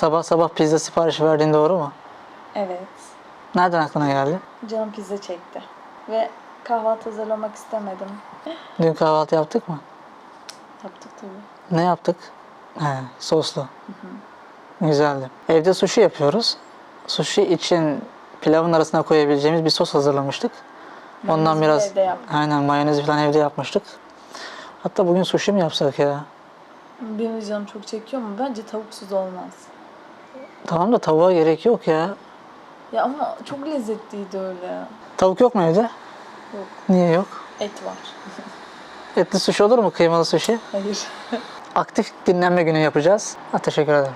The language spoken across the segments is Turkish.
Sabah sabah pizza siparişi verdiğin doğru mu? Evet. Nereden aklına geldi? Canım pizza çekti. Ve kahvaltı hazırlamak istemedim. Dün kahvaltı yaptık mı? Yaptık tabii. Ne yaptık? He, soslu. Güzeldi. Evde sushi yapıyoruz. Sushi için pilavın arasına koyabileceğimiz bir sos hazırlamıştık. Ondan Mayonezi de biraz evde yaptık. aynen mayonezi falan evde yapmıştık. Hatta bugün sushi mi yapsak ya? Benim canım çok çekiyor ama bence tavuksuz olmaz. Tamam da tavuğa gerek yok ya. Ya ama çok lezzetliydi öyle. Tavuk yok mu evde? Yok. Niye yok? Et var. Etli sushi olur mu? Kıymalı sushi? Hayır. Aktif dinlenme günü yapacağız. Ha, teşekkür ederim.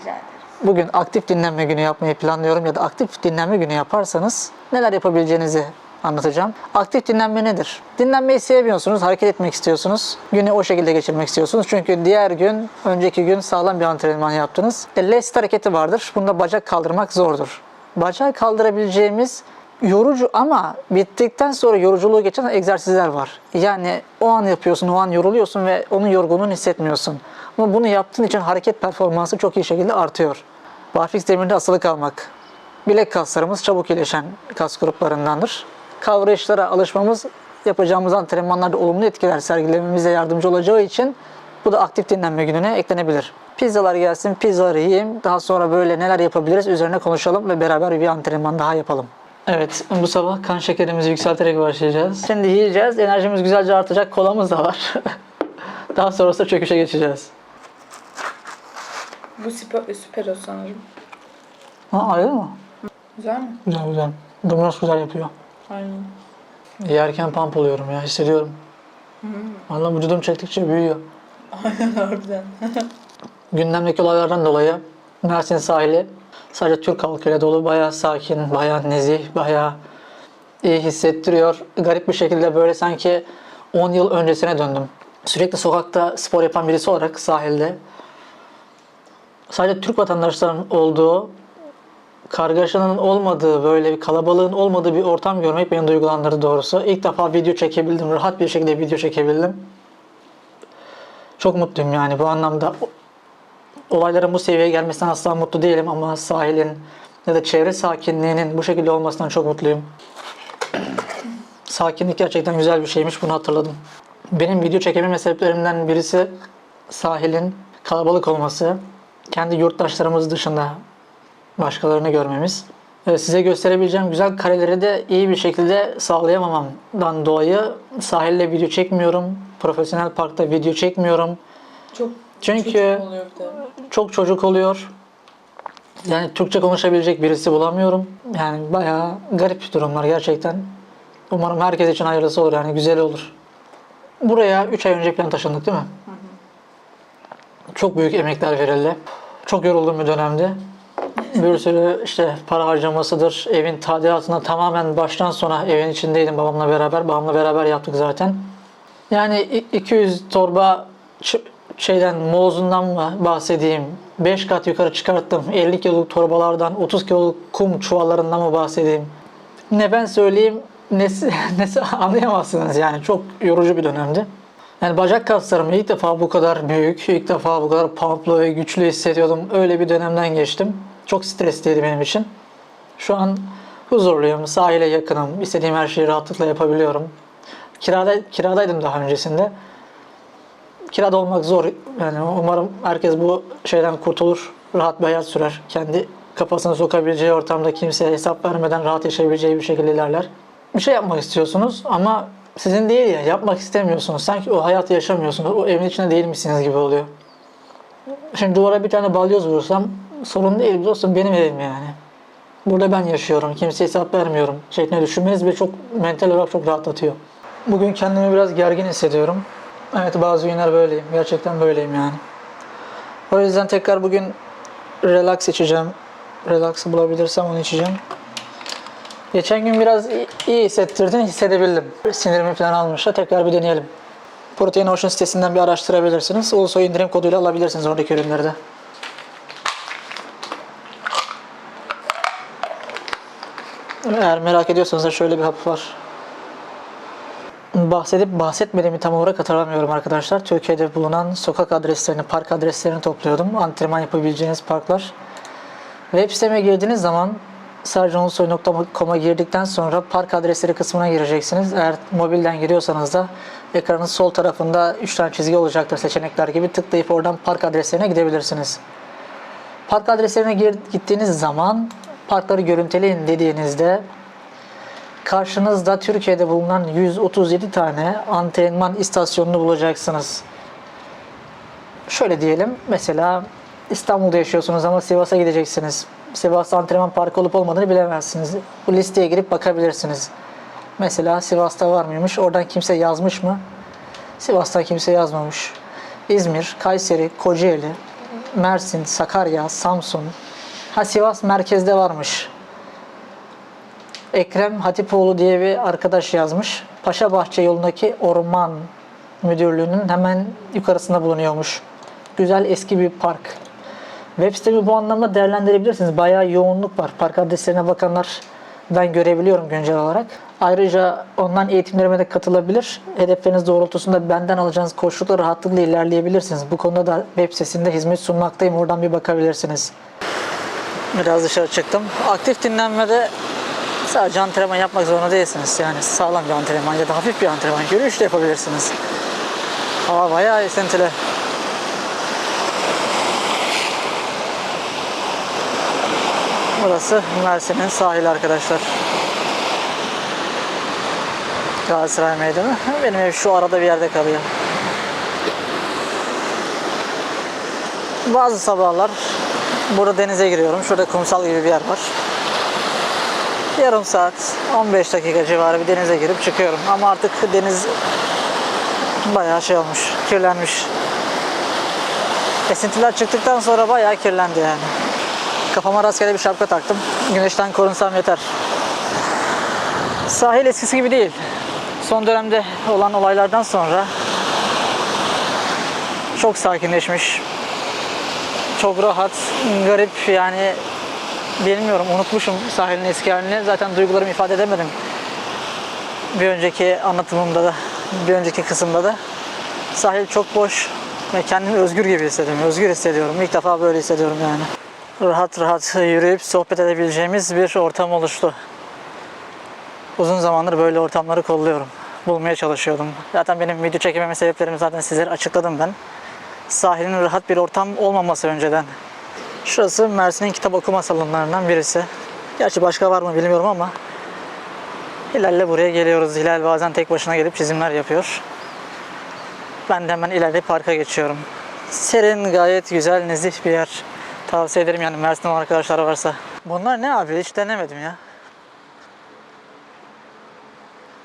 Rica ederim. Bugün aktif dinlenme günü yapmayı planlıyorum ya da aktif dinlenme günü yaparsanız neler yapabileceğinizi anlatacağım. Aktif dinlenme nedir? Dinlenmeyi sevmiyorsunuz, hareket etmek istiyorsunuz. Günü o şekilde geçirmek istiyorsunuz. Çünkü diğer gün, önceki gün sağlam bir antrenman yaptınız. E, lest hareketi vardır. Bunda bacak kaldırmak zordur. Bacağı kaldırabileceğimiz yorucu ama bittikten sonra yoruculuğu geçen egzersizler var. Yani o an yapıyorsun, o an yoruluyorsun ve onun yorgunluğunu hissetmiyorsun. Ama bunu yaptığın için hareket performansı çok iyi şekilde artıyor. Barfiks demirde asılı kalmak. Bilek kaslarımız çabuk iyileşen kas gruplarındandır. Kavrayışlara alışmamız yapacağımız antrenmanlarda olumlu etkiler sergilememize yardımcı olacağı için bu da aktif dinlenme gününe eklenebilir. Pizzalar gelsin, pizzaları yiyeyim. Daha sonra böyle neler yapabiliriz üzerine konuşalım ve beraber bir antrenman daha yapalım. Evet, bu sabah kan şekerimizi yükselterek başlayacağız. Şimdi yiyeceğiz, enerjimiz güzelce artacak, kolamız da var. daha sonrasında çöküşe geçeceğiz. Bu süper, süper o sanırım. Ha, ayrı mı? Güzel mi? Güzel güzel. Domino's güzel yapıyor. Aynen. Yerken pump oluyorum ya, hissediyorum. Vallahi vücudum çektikçe büyüyor. Aynen harbiden. Gündemdeki olaylardan dolayı Mersin sahili sadece Türk halkıyla dolu. Bayağı sakin, bayağı nezih, bayağı iyi hissettiriyor. Garip bir şekilde böyle sanki 10 yıl öncesine döndüm. Sürekli sokakta spor yapan birisi olarak sahilde sadece Türk vatandaşlarının olduğu, kargaşanın olmadığı, böyle bir kalabalığın olmadığı bir ortam görmek beni duygulandırdı doğrusu. İlk defa video çekebildim, rahat bir şekilde video çekebildim. Çok mutluyum yani bu anlamda olayların bu seviyeye gelmesinden asla mutlu değilim ama sahilin ya da çevre sakinliğinin bu şekilde olmasından çok mutluyum. Sakinlik gerçekten güzel bir şeymiş bunu hatırladım. Benim video çekebilme sebeplerimden birisi sahilin kalabalık olması, kendi yurttaşlarımız dışında başkalarını görmemiz. Ee, Size gösterebileceğim güzel kareleri de iyi bir şekilde sağlayamamamdan dolayı sahilde video çekmiyorum. Profesyonel parkta video çekmiyorum. Çok Çünkü- çocuk oluyor bir de. çok çocuk oluyor. Yani Türkçe konuşabilecek birisi bulamıyorum. Yani bayağı garip durumlar gerçekten. Umarım herkes için hayırlısı olur yani güzel olur. Buraya 3 ay önce falan taşındık değil mi? Çok büyük emekler verildi. Çok yoruldum bir dönemde. Bir sürü işte para harcamasıdır. Evin tadilatına tamamen baştan sona evin içindeydim babamla beraber. Babamla beraber yaptık zaten. Yani i- 200 torba şeyden molozundan mı bahsedeyim? 5 kat yukarı çıkarttım. 50 kiloluk torbalardan 30 kiloluk kum çuvallarından mı bahsedeyim? Ne ben söyleyeyim ne, ne anlayamazsınız yani. Çok yorucu bir dönemdi. Yani bacak kaslarımı ilk defa bu kadar büyük, ilk defa bu kadar pumplı ve güçlü hissediyordum. Öyle bir dönemden geçtim. Çok stresliydi benim için. Şu an huzurluyum, sahile yakınım, istediğim her şeyi rahatlıkla yapabiliyorum. Kirada, kiradaydım daha öncesinde. Kirada olmak zor. Yani umarım herkes bu şeyden kurtulur. Rahat bir hayat sürer. Kendi kafasını sokabileceği ortamda kimseye hesap vermeden rahat yaşayabileceği bir şekilde ilerler. Bir şey yapmak istiyorsunuz ama sizin değil ya yapmak istemiyorsunuz. Sanki o hayatı yaşamıyorsunuz. O evin içinde değil misiniz gibi oluyor. Şimdi duvara bir tane balyoz vurursam sorun değil dostum benim evim yani. Burada ben yaşıyorum. Kimseye hesap vermiyorum. Şeklinde düşünmeniz beni çok mental olarak çok rahatlatıyor. Bugün kendimi biraz gergin hissediyorum. Evet bazı günler böyleyim. Gerçekten böyleyim yani. O yüzden tekrar bugün relax içeceğim. Relax'ı bulabilirsem onu içeceğim. Geçen gün biraz iyi- hissettirdin, hissedebildim. Sinirimi falan almıştı. Tekrar bir deneyelim. Protein Ocean sitesinden bir araştırabilirsiniz. Ulusoy indirim koduyla alabilirsiniz oradaki ürünleri de. Eğer merak ediyorsanız da şöyle bir hap var. Bahsedip bahsetmediğimi tam olarak hatırlamıyorum arkadaşlar. Türkiye'de bulunan sokak adreslerini, park adreslerini topluyordum. Antrenman yapabileceğiniz parklar. Web siteme girdiğiniz zaman sarcanulusoy.com'a girdikten sonra park adresleri kısmına gireceksiniz. Eğer mobilden giriyorsanız da ekranın sol tarafında 3 tane çizgi olacaktır seçenekler gibi. Tıklayıp oradan park adreslerine gidebilirsiniz. Park adreslerine gittiğiniz zaman parkları görüntüleyin dediğinizde karşınızda Türkiye'de bulunan 137 tane antrenman istasyonunu bulacaksınız. Şöyle diyelim mesela İstanbul'da yaşıyorsunuz ama Sivas'a gideceksiniz. Sivas'ta antrenman parkı olup olmadığını bilemezsiniz. Bu listeye girip bakabilirsiniz. Mesela Sivas'ta var mıymış? Oradan kimse yazmış mı? Sivas'tan kimse yazmamış. İzmir, Kayseri, Kocaeli, Mersin, Sakarya, Samsun. Ha Sivas merkezde varmış. Ekrem Hatipoğlu diye bir arkadaş yazmış. Paşabahçe yolundaki orman müdürlüğünün hemen yukarısında bulunuyormuş. Güzel eski bir park. Web sitemi bu anlamda değerlendirebilirsiniz. Bayağı yoğunluk var. Park adreslerine bakanlar ben görebiliyorum güncel olarak. Ayrıca online eğitimlerime de katılabilir. Hedefleriniz doğrultusunda benden alacağınız koşulda rahatlıkla ilerleyebilirsiniz. Bu konuda da web sitesinde hizmet sunmaktayım. Oradan bir bakabilirsiniz. Biraz dışarı çıktım. Aktif dinlenmede sadece antrenman yapmak zorunda değilsiniz. Yani sağlam bir antrenman ya da hafif bir antrenman. Yürüyüş de yapabilirsiniz. Hava bayağı esintili. Burası Mersin'in sahili arkadaşlar. Galatasaray Meydanı. Benim ev şu arada bir yerde kalıyor. Bazı sabahlar burada denize giriyorum. Şurada kumsal gibi bir yer var. Yarım saat, 15 dakika civarı bir denize girip çıkıyorum. Ama artık deniz bayağı şey olmuş, kirlenmiş. Esintiler çıktıktan sonra bayağı kirlendi yani. Kafama rastgele bir şapka taktım. Güneşten korunsam yeter. Sahil eskisi gibi değil. Son dönemde olan olaylardan sonra çok sakinleşmiş. Çok rahat, garip yani bilmiyorum unutmuşum sahilin eski halini. Zaten duygularımı ifade edemedim. Bir önceki anlatımımda da, bir önceki kısımda da. Sahil çok boş ve kendimi özgür gibi hissediyorum. Özgür hissediyorum. İlk defa böyle hissediyorum yani. Rahat rahat yürüyüp sohbet edebileceğimiz bir ortam oluştu. Uzun zamandır böyle ortamları kolluyorum. Bulmaya çalışıyordum. Zaten benim video çekememe sebeplerimi zaten sizlere açıkladım ben. Sahilin rahat bir ortam olmaması önceden. Şurası Mersin'in kitap okuma salonlarından birisi. Gerçi başka var mı bilmiyorum ama Hilal'le buraya geliyoruz. Hilal bazen tek başına gelip çizimler yapıyor. Ben de hemen ileride parka geçiyorum. Serin, gayet güzel, nezih bir yer. Tavsiye ederim yani Mersin'den arkadaşlar varsa. Bunlar ne abi? Hiç denemedim ya.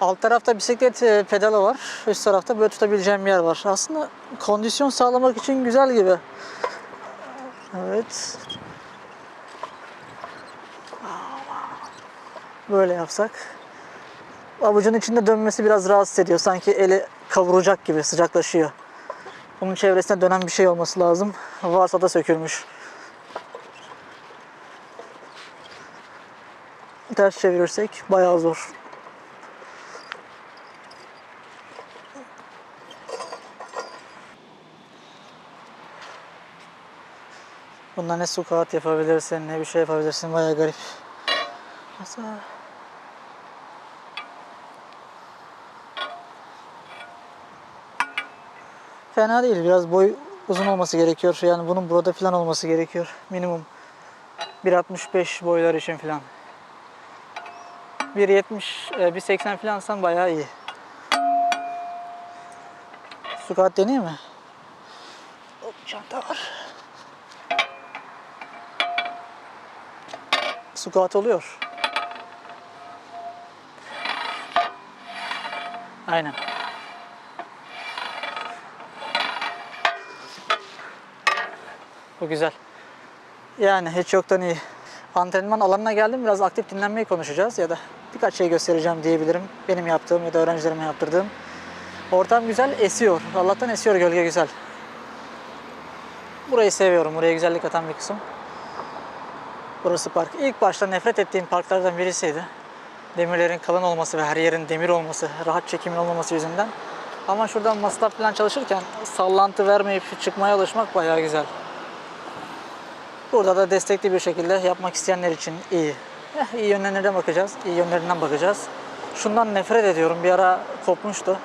Alt tarafta bisiklet e, pedalı var. Üst tarafta böyle tutabileceğim yer var. Aslında kondisyon sağlamak için güzel gibi. Evet. Böyle yapsak. Avucun içinde dönmesi biraz rahatsız ediyor. Sanki eli kavuracak gibi sıcaklaşıyor. Bunun çevresine dönen bir şey olması lazım. Varsa da sökülmüş. Ters çevirirsek bayağı zor. Bundan ne squat yapabilirsin, ne bir şey yapabilirsin. Bayağı garip. Mesela... Fena değil. Biraz boy uzun olması gerekiyor. Yani bunun burada falan olması gerekiyor. Minimum 1.65 boylar için falan. 1.70, e, 1.80 falansan bayağı iyi. Squat deneyeyim mi? Hop çanta var. Squat oluyor. Aynen. Bu güzel. Yani hiç yoktan iyi. Antrenman alanına geldim. Biraz aktif dinlenmeyi konuşacağız ya da birkaç şey göstereceğim diyebilirim. Benim yaptığım ya da öğrencilerime yaptırdığım. Ortam güzel, esiyor. Allah'tan esiyor, gölge güzel. Burayı seviyorum. Buraya güzellik atan bir kısım. Burası park. İlk başta nefret ettiğim parklardan birisiydi. Demirlerin kalın olması ve her yerin demir olması, rahat çekimin olmaması yüzünden. Ama şuradan masraf falan çalışırken sallantı vermeyip çıkmaya alışmak bayağı güzel. Burada da destekli bir şekilde yapmak isteyenler için iyi. Eh, iyi yönlerine bakacağız. iyi yönlerinden bakacağız. Şundan nefret ediyorum. Bir ara kopmuştu.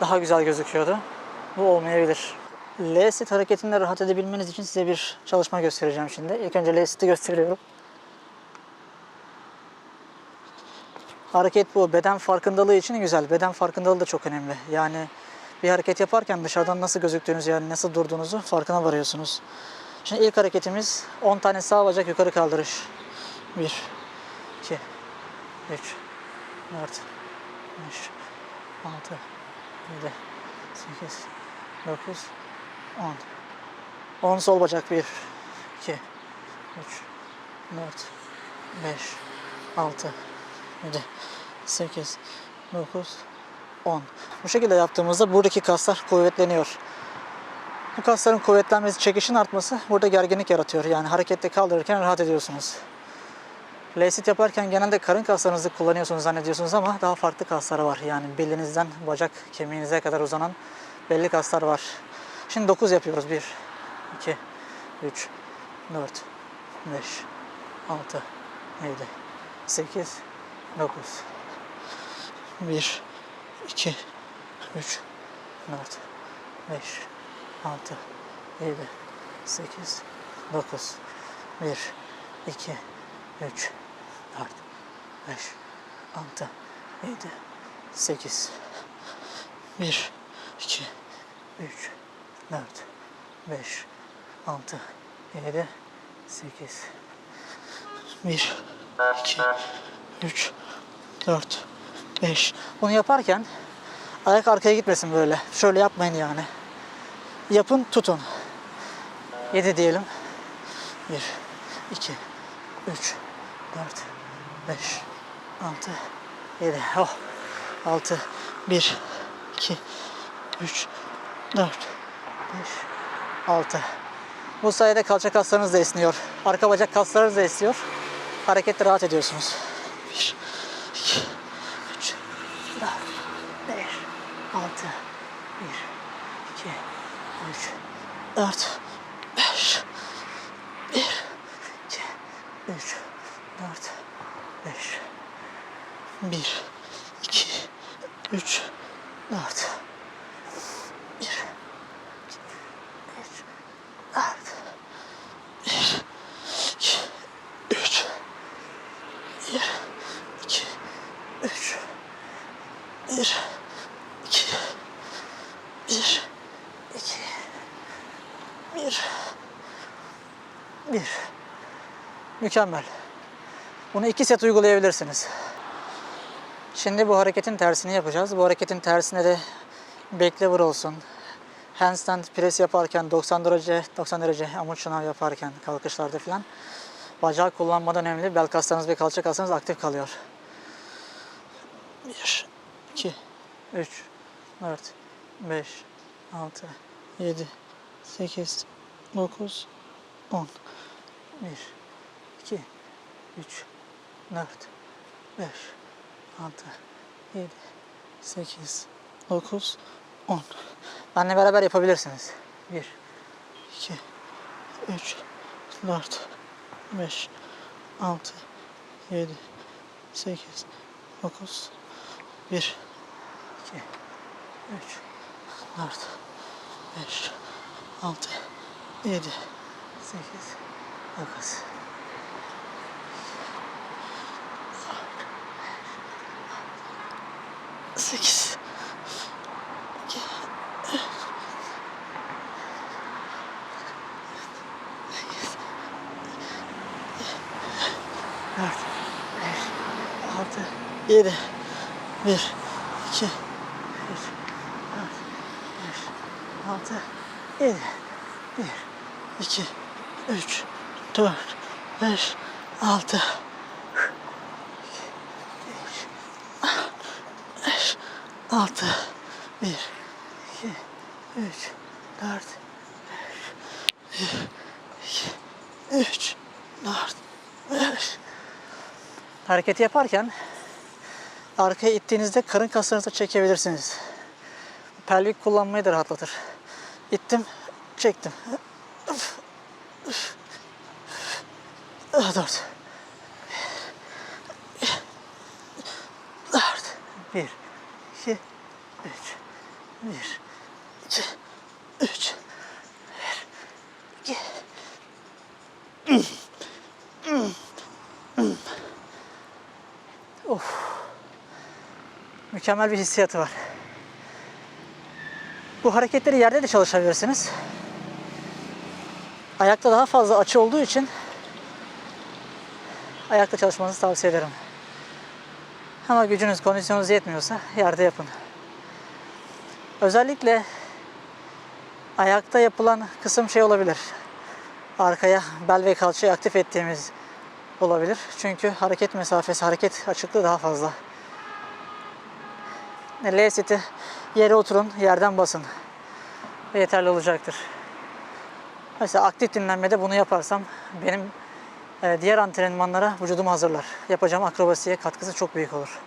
Daha güzel gözüküyordu. Bu olmayabilir. L-sit hareketinde rahat edebilmeniz için size bir çalışma göstereceğim şimdi. İlk önce L-sit'i gösteriyorum. Hareket bu. Beden farkındalığı için güzel. Beden farkındalığı da çok önemli. Yani bir hareket yaparken dışarıdan nasıl gözüktüğünüzü yani nasıl durduğunuzu farkına varıyorsunuz. Şimdi ilk hareketimiz 10 tane sağ bacak yukarı kaldırış. 1, 2, 3, 4, 5, 6, 7, 8, 9, 10. 10 sol bacak 1, 2, 3, 4, 5, 6, 7, 8, 9, 10. Bu şekilde yaptığımızda buradaki kaslar kuvvetleniyor. Bu kasların kuvvetlenmesi, çekişin artması burada gerginlik yaratıyor. Yani harekette kaldırırken rahat ediyorsunuz. L-sit yaparken genelde karın kaslarınızı kullanıyorsunuz zannediyorsunuz ama daha farklı kaslar var. Yani belinizden bacak kemiğinize kadar uzanan belli kaslar var. Şimdi 9 yapıyoruz. 1, 2, 3, 4, 5, 6, 7, 8, 9. 1, 2, 3, 4, 5, 6, 7, 8, 9, 1, 2, 3, 4, 5, 6, 7, 8, 1, 2, 3, 4, 5, 6, 7, 8, 1, 2, 3, 4, 5. Bunu yaparken ayak arkaya gitmesin böyle. Şöyle yapmayın yani. Yapın tutun. 7 diyelim. 1, 2, 3, 4, 5, 6, 7. Oh. 6, 1, 2, 3, 4, 5, 6. Bu sayede kalça kaslarınız da esniyor. Arka bacak kaslarınız da esniyor. Harekette rahat ediyorsunuz. 1, 2, 3, 4, 5, 6, 1, 2, 3, 4, 5, 1, 2, 3, 4, 5, 1, 2, 3, 4, 1, 2, 3, 4, 1, 2, 3, 1, 2, 3, 1, 2, 1, 2, 1, 1. Mükemmel. Bunu iki set uygulayabilirsiniz. Şimdi bu hareketin tersini yapacağız. Bu hareketin tersine de back lever olsun. Handstand press yaparken 90 derece 90 derece amuç şınav yaparken kalkışlarda falan bacağı kullanmadan önemli. Bel kaslarınız ve kalça kaslarınız aktif kalıyor. 1 2 3 4 5 6 7 8 9 10 1 2 3 4 5 6 7 8 9 10 Benle beraber yapabilirsiniz. 1 2 3 4 5 6 7 8 9 1 2 3 4 5 6 7 8 9 8 dört, beş, altı, yedi, bir, iki, üç, dört, beş, altı, yedi, bir, iki, üç, dört, beş, altı, üç, beş, altı, bir, iki, üç, dört, beş, bir, iki, üç, dört, beş, hareketi yaparken arkaya ittiğinizde karın kaslarınızı çekebilirsiniz. Pelvik kullanmayı da rahatlatır. İttim, çektim. Dört. Bir, iki, üç. Bir, iki, üç. Bir, iki. Of. Mükemmel bir hissiyatı var. Bu hareketleri yerde de çalışabilirsiniz. Ayakta daha fazla açı olduğu için ayakta çalışmanızı tavsiye ederim. Ama gücünüz, kondisyonunuz yetmiyorsa yerde yapın. Özellikle ayakta yapılan kısım şey olabilir. Arkaya bel ve kalçayı aktif ettiğimiz olabilir. Çünkü hareket mesafesi, hareket açıklığı daha fazla. L seti yere oturun, yerden basın. Yeterli olacaktır. Mesela aktif dinlenmede bunu yaparsam benim diğer antrenmanlara vücudumu hazırlar. Yapacağım akrobasiye katkısı çok büyük olur.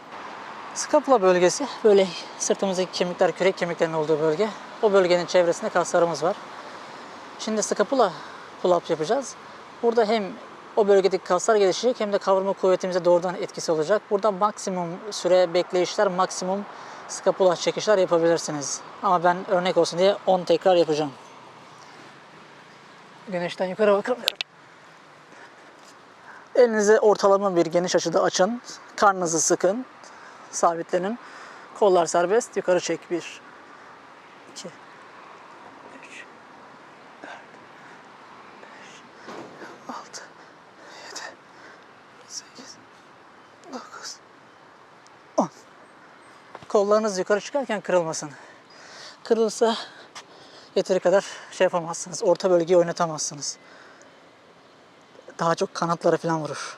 Skapula bölgesi böyle sırtımızdaki kemikler, kürek kemiklerinin olduğu bölge. O bölgenin çevresinde kaslarımız var. Şimdi skapula pull-up yapacağız. Burada hem o bölgedeki kaslar gelişecek hem de kavrama kuvvetimize doğrudan etkisi olacak. Burada maksimum süre bekleyişler, maksimum skapula çekişler yapabilirsiniz. Ama ben örnek olsun diye 10 tekrar yapacağım. Güneşten yukarı bakamıyorum. Elinizi ortalama bir geniş açıda açın. Karnınızı sıkın. Sabitlenin. Kollar serbest. Yukarı çek. 1 2 3 4 5 6 7 8 9 10 Kollarınız yukarı çıkarken kırılmasın. Kırılırsa yeteri kadar şey yapamazsınız. Orta bölgeyi oynatamazsınız. Daha çok kanatlara falan vurur.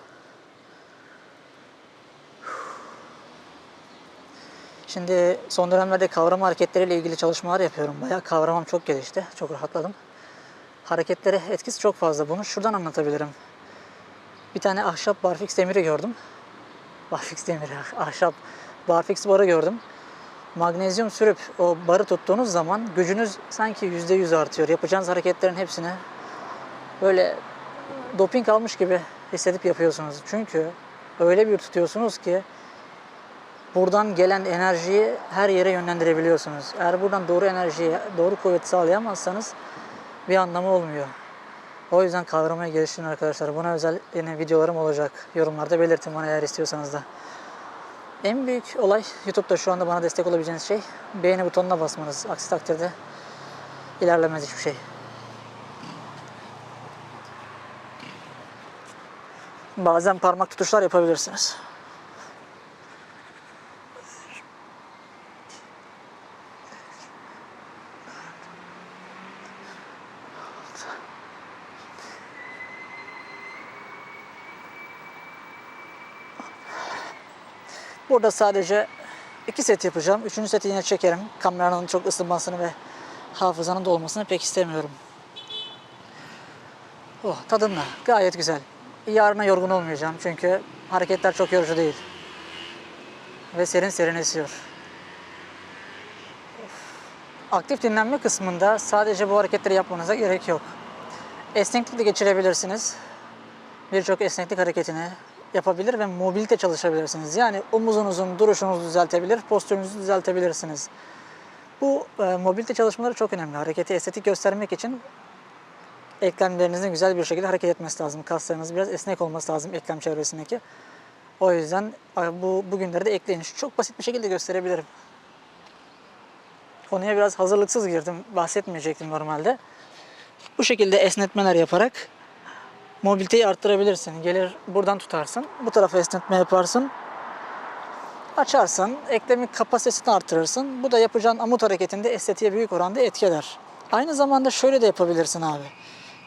Şimdi son dönemlerde kavrama hareketleriyle ilgili çalışmalar yapıyorum. Bayağı kavramam çok gelişti. Çok rahatladım. Hareketlere etkisi çok fazla. Bunu şuradan anlatabilirim. Bir tane ahşap barfix demiri gördüm. Barfix demiri, ahşap barfix barı gördüm. Magnezyum sürüp o barı tuttuğunuz zaman gücünüz sanki %100 artıyor. Yapacağınız hareketlerin hepsini böyle doping almış gibi hissedip yapıyorsunuz. Çünkü öyle bir tutuyorsunuz ki buradan gelen enerjiyi her yere yönlendirebiliyorsunuz. Eğer buradan doğru enerjiyi, doğru kuvveti sağlayamazsanız bir anlamı olmuyor. O yüzden kavramaya geliştirin arkadaşlar. Buna özel yine videolarım olacak. Yorumlarda belirtin bana eğer istiyorsanız da. En büyük olay YouTube'da şu anda bana destek olabileceğiniz şey beğeni butonuna basmanız. Aksi takdirde ilerlemez hiçbir şey. Bazen parmak tutuşlar yapabilirsiniz. Burada sadece iki set yapacağım. Üçüncü seti yine çekerim. Kameranın çok ısınmasını ve hafızanın dolmasını pek istemiyorum. Oh tadımla. Gayet güzel. Yarına yorgun olmayacağım çünkü hareketler çok yorucu değil. Ve serin serin esiyor. Aktif dinlenme kısmında sadece bu hareketleri yapmanıza gerek yok. Esneklik de geçirebilirsiniz. Birçok esneklik hareketini yapabilir ve mobilite çalışabilirsiniz. Yani omuzunuzun duruşunuzu düzeltebilir, postürünüzü düzeltebilirsiniz. Bu e, mobilite çalışmaları çok önemli. Hareketi estetik göstermek için eklemlerinizin güzel bir şekilde hareket etmesi lazım. Kaslarınız biraz esnek olması lazım eklem çevresindeki. O yüzden bu bugünleri de ekleyin. Çok basit bir şekilde gösterebilirim. Konuya biraz hazırlıksız girdim. Bahsetmeyecektim normalde. Bu şekilde esnetmeler yaparak mobiliteyi arttırabilirsin. Gelir buradan tutarsın. Bu tarafa esnetme yaparsın. Açarsın. Eklemin kapasitesini artırırsın. Bu da yapacağın amut hareketinde estetiğe büyük oranda etki eder. Aynı zamanda şöyle de yapabilirsin abi.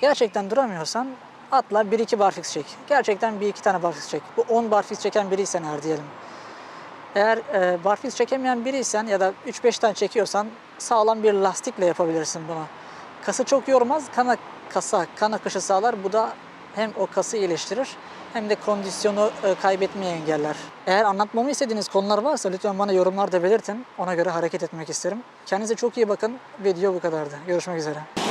Gerçekten duramıyorsan atla 1-2 barfix çek. Gerçekten 1-2 tane barfix çek. Bu 10 barfix çeken biriysen eğer diyelim. Eğer e, barfix çekemeyen biriysen ya da 3-5 tane çekiyorsan sağlam bir lastikle yapabilirsin bunu. Kası çok yormaz, kana kasa, kan akışı sağlar. Bu da hem o kası iyileştirir hem de kondisyonu e, kaybetmeyi engeller. Eğer anlatmamı istediğiniz konular varsa lütfen bana yorumlarda belirtin. Ona göre hareket etmek isterim. Kendinize çok iyi bakın. Video bu kadardı. Görüşmek üzere.